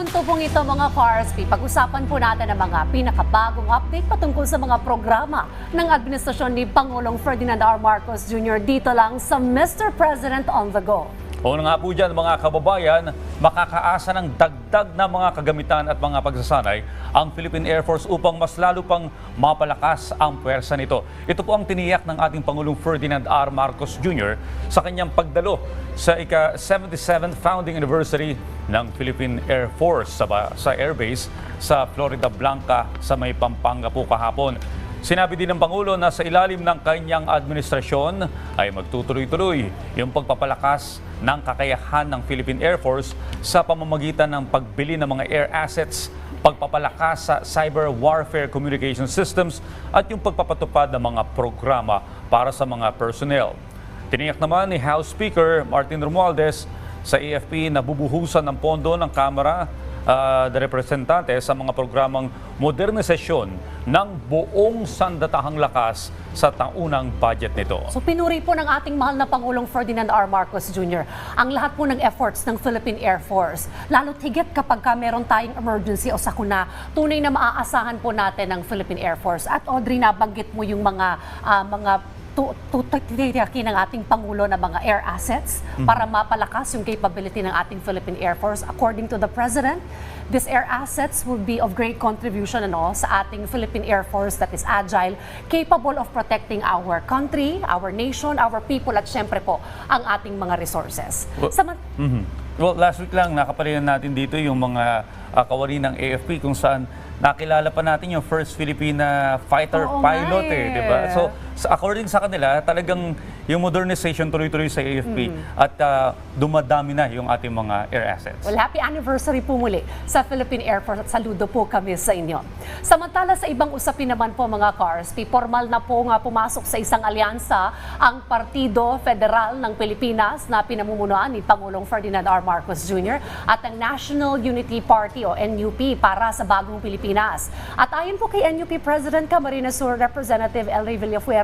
dito mga KRSP, pag-usapan po natin ang mga pinakabagong update patungkol sa mga programa ng administrasyon ni Pangulong Ferdinand R. Marcos Jr. dito lang sa Mr. President on the Go. Una nga po dyan mga kababayan, makakaasa ng dagdag na mga kagamitan at mga pagsasanay ang Philippine Air Force upang mas lalo pang mapalakas ang pwersa nito. Ito po ang tiniyak ng ating Pangulong Ferdinand R. Marcos Jr. sa kanyang pagdalo sa ika-77th founding anniversary ng Philippine Air Force sa, sa airbase sa Florida Blanca sa may Pampanga po kahapon. Sinabi din ng Pangulo na sa ilalim ng kanyang administrasyon ay magtutuloy-tuloy yung pagpapalakas ng kakayahan ng Philippine Air Force sa pamamagitan ng pagbili ng mga air assets, pagpapalakas sa cyber warfare communication systems at yung pagpapatupad ng mga programa para sa mga personnel. Tiniyak naman ni House Speaker Martin Romualdez sa AFP na bubuhusan ng pondo ng Kamara ah, de Representante sa mga programang modernisasyon ng buong sandatahang lakas sa taunang budget nito. So pinuri po ng ating mahal na Pangulong Ferdinand R. Marcos Jr. ang lahat po ng efforts ng Philippine Air Force. Lalo tigit kapag ka meron tayong emergency o sakuna, tunay na maaasahan po natin ng Philippine Air Force. At Audrey, nabanggit mo yung mga ah, mga tu- tu- titirakin ng ating Pangulo na mga air assets para mapalakas yung capability ng ating Philippine Air Force. According to the President, these air assets will be of great contribution ano, sa ating Philippine Air Force that is agile, capable of protecting our country, our nation, our people, at syempre po, ang ating mga resources. Well- Sama- Mhm. Well, last week lang nakapalayan natin dito yung mga uh, kawani ng AFP kung saan nakilala pa natin yung first Filipina fighter Oo pilot eh, eh. di ba? So, sa- according sa kanila, talagang yung modernization tuloy-tuloy sa AFP at uh, dumadami na yung ating mga air assets. Well, happy anniversary po muli sa Philippine Air Force at saludo po kami sa inyo. Samantala sa ibang usapin naman po mga cars, formal na po nga pumasok sa isang alyansa ang Partido Federal ng Pilipinas na pinamumunuan ni Pangulong Ferdinand R. Marcos Jr. at ang National Unity Party o NUP para sa bagong Pilipinas. At ayon po kay NUP President Camarines Sur Representative El Rey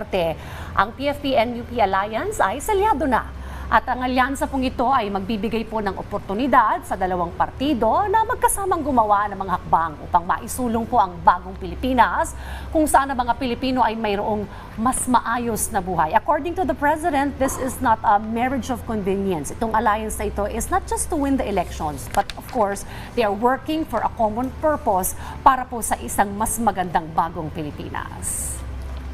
Villafuerte, ang PFP-NUP Alliance ay salyado na at ang alyansa pong ito ay magbibigay po ng oportunidad sa dalawang partido na magkasamang gumawa ng mga hakbang upang maisulong po ang bagong Pilipinas kung saan ang mga Pilipino ay mayroong mas maayos na buhay. According to the President, this is not a marriage of convenience. Itong alliance na ito is not just to win the elections, but of course, they are working for a common purpose para po sa isang mas magandang bagong Pilipinas.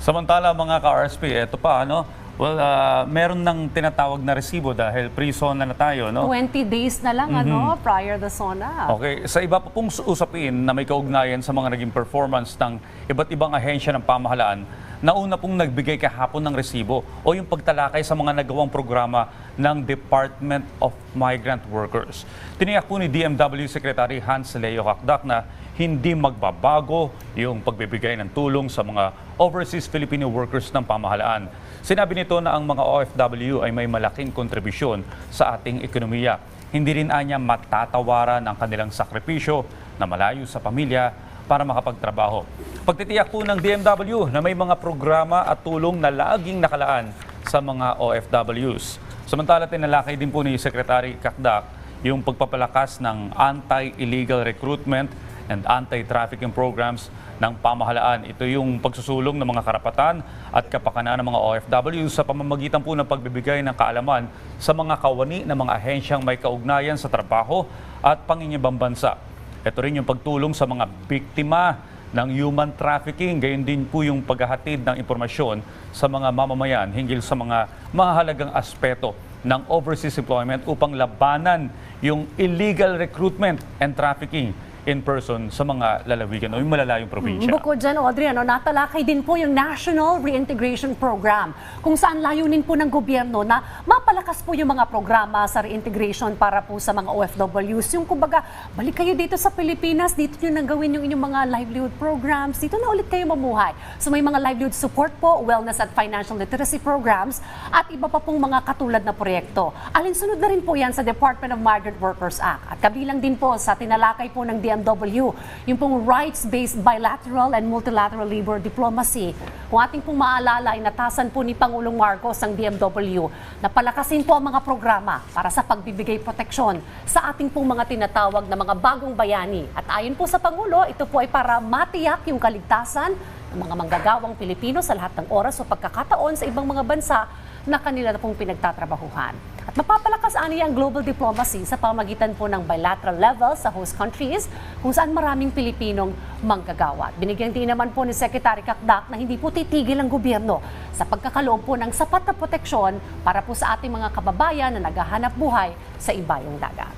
Samantala mga ka-RSP, eto pa ano, well, ah, meron ng tinatawag na resibo dahil pre-zona na tayo, no? 20 days na lang ano prior the SONA. Okay, sa iba pa pong usapin na may kaugnayan sa mga naging performance ng iba't ibang ahensya ng pamahalaan, nauna pong nagbigay kahapon ng resibo o yung pagtalakay sa mga nagawang programa ng Department of Migrant Workers. Tiniyak po ni DMW Secretary Hans Leo Kakdak na hindi magbabago yung pagbibigay ng tulong sa mga overseas Filipino workers ng pamahalaan. Sinabi nito na ang mga OFW ay may malaking kontribusyon sa ating ekonomiya. Hindi rin anya matatawaran ang kanilang sakripisyo na malayo sa pamilya para makapagtrabaho. Pagtitiyak po ng DMW na may mga programa at tulong na laging nakalaan sa mga OFWs. Samantala, tinalakay din po ni Secretary Kakdak yung pagpapalakas ng anti-illegal recruitment and anti-trafficking programs ng pamahalaan. Ito yung pagsusulong ng mga karapatan at kapakanan ng mga OFW sa pamamagitan po ng pagbibigay ng kaalaman sa mga kawani ng mga ahensyang may kaugnayan sa trabaho at pangingibang bansa. Ito rin yung pagtulong sa mga biktima ng human trafficking, gayon din po yung paghahatid ng impormasyon sa mga mamamayan hinggil sa mga mahalagang aspeto ng overseas employment upang labanan yung illegal recruitment and trafficking in person sa mga lalawigan o yung malalayong probinsya. Bukod dyan, Audrey, ano, natalakay din po yung National Reintegration Program kung saan layunin po ng gobyerno na mapalakas po yung mga programa sa reintegration para po sa mga OFWs. Yung kumbaga, balik kayo dito sa Pilipinas, dito nyo nang gawin yung inyong mga livelihood programs, dito na ulit kayo mamuhay. So may mga livelihood support po, wellness at financial literacy programs, at iba pa pong mga katulad na proyekto. Alinsunod na rin po yan sa Department of Migrant Workers Act. At kabilang din po sa tinalakay po ng DMW DMW, yung pong rights-based bilateral and multilateral labor diplomacy. Kung ating pong maalala, inatasan po ni Pangulong Marcos ang DMW na palakasin po ang mga programa para sa pagbibigay proteksyon sa ating pong mga tinatawag na mga bagong bayani. At ayon po sa Pangulo, ito po ay para matiyak yung kaligtasan ng mga manggagawang Pilipino sa lahat ng oras o pagkakataon sa ibang mga bansa na kanila na pong pinagtatrabahuhan. At mapapalakas ani ang global diplomacy sa pamagitan po ng bilateral level sa host countries kung saan maraming Pilipinong manggagawa. At Binigyan din naman po ni Secretary Kakdak na hindi po titigil ang gobyerno sa pagkakaloob po ng sapat na proteksyon para po sa ating mga kababayan na naghahanap buhay sa ibayong dagat.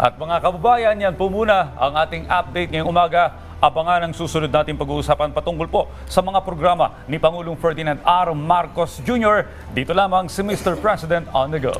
At mga kababayan, yan po muna ang ating update ngayong umaga. Abangan ang susunod nating pag-uusapan patungkol po sa mga programa ni Pangulong Ferdinand R. Marcos Jr. Dito lamang si Mr. President on the go.